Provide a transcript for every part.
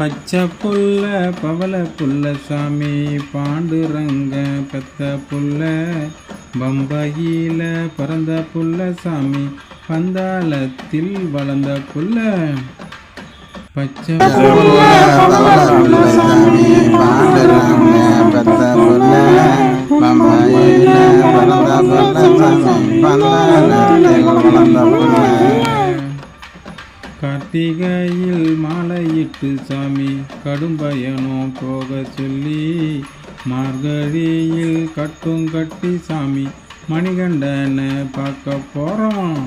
பச்சை புல்ல பவள புல்ல சாமி பாண்டுரங்க பெத்த புல்ல பம்பையில பிறந்த புல்ல சாமி பந்தாளத்தில் வளர்ந்த புல்ல பச்சை சாமி பாண்டுரங்க கார்த்திகையில் மாலையிட்டு சாமி கடும் பயணம் போக சொல்லி மார்கழியில் கட்டும் கட்டி சாமி மணிகண்டனை பார்க்க போறோம்.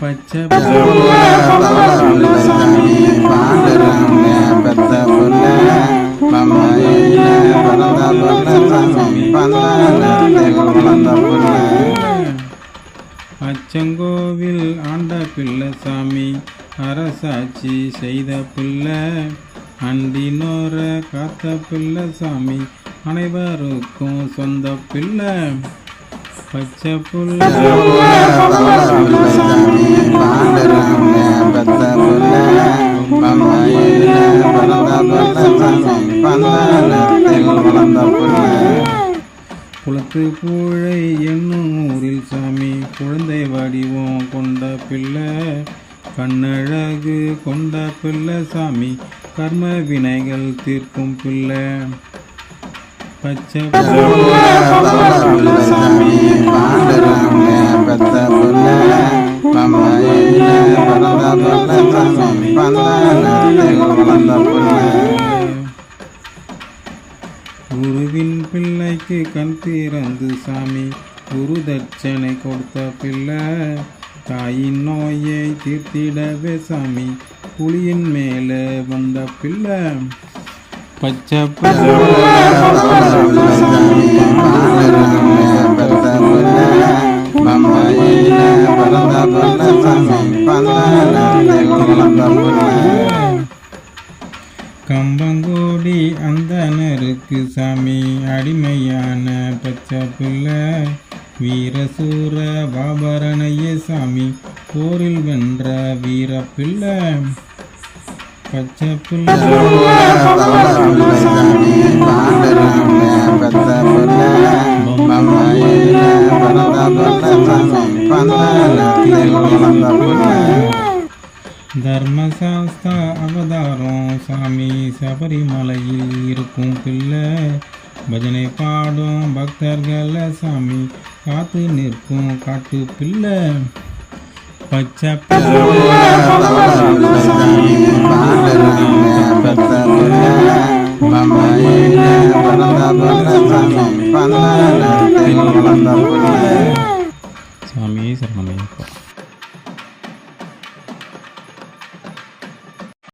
பச்சை செங்கோவில் ஆண்ட பிள்ளை சாமி அரசாட்சி செய்த பிள்ளை அண்டினோர காத்த பிள்ளை சாமி அனைவருக்கும் சொந்த பிள்ளை. பச்சை புள்ள. குளத்து பூழை என்னும் ஊரில் சாமி குழந்தை வடிவம் கொண்ட பிள்ளை. கண்ணழகு கொண்ட பிள்ளை சாமி கர்ம வினைகள் தீர்க்கும் பிள்ளை. பச்சை சாமி சாமி வளர்ந்த குருவின் பிள்ளைக்கு கண் திறந்து சாமி குரு தட்சணை கொடுத்த பிள்ளை. தாயின் நோயை தீர்த்திடவே சாமி புலியின் மேலே வந்த பிள்ளை. பச்சை பிள்ளை கம்பங்கோடி அந்தனருக்கு சாமி அடிமையான பச்சை பிள்ளை. வீரசூர பாபரணைய சாமி போரில் வென்ற வீர பிள்ளை பச்சை பிள்ளை. தர்மசாஸ்தா அவதாரம் சாமி சபரிமலையில் இருக்கும் பிள்ளை. பஜனை பாடும் பக்தர்கள சாமி காத்து நிற்கும் காட்டு பிள்ளை. பச்சை சாமி சரணமையப்பா